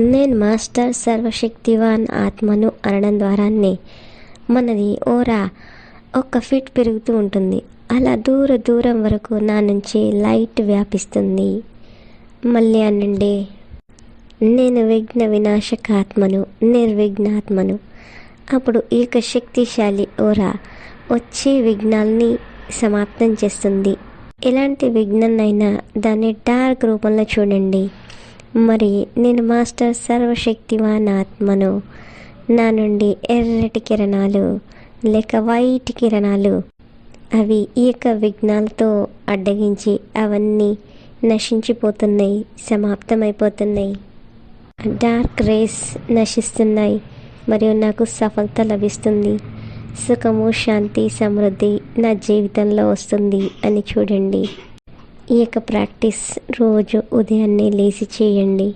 నేను మాస్టర్ సర్వశక్తివాన్ ఆత్మను అనడం ద్వారానే మనది ఓరా ఒక్క ఫిట్ పెరుగుతూ ఉంటుంది. అలా దూర దూరం వరకు నా నుంచి లైట్ వ్యాపిస్తుంది. మళ్ళీ అనండి నేను విఘ్న వినాశకాత్మను నిర్విఘ్నాత్మను. అప్పుడు ఈ యొక్క శక్తిశాలి ఓరా వచ్చే విఘ్నాల్ని సమాప్తం చేస్తుంది. ఎలాంటి విఘ్నన్నైనా దాన్ని డార్క్ రూపంలో చూడండి. మరి నేను మాస్టర్ సర్వశక్తివాన్ ఆత్మను నా నుండి ఎర్రటి కిరణాలు లేక వైట్ కిరణాలు అవి ఈ యొక్క విఘ్నాలతో అడ్డగించి అవన్నీ నశించిపోతున్నాయి సమాప్తమైపోతున్నాయి. డార్క్ రేస్ నశిస్తున్నాయి మరియు నాకు సఫలత లభిస్తుంది. సుఖము శాంతి సమృద్ధి నా జీవితంలో వస్తుంది అని చూడండి. ఈ యొక్క ప్రాక్టీస్ రోజు ఉదయాన్నే లేచి చేయండి.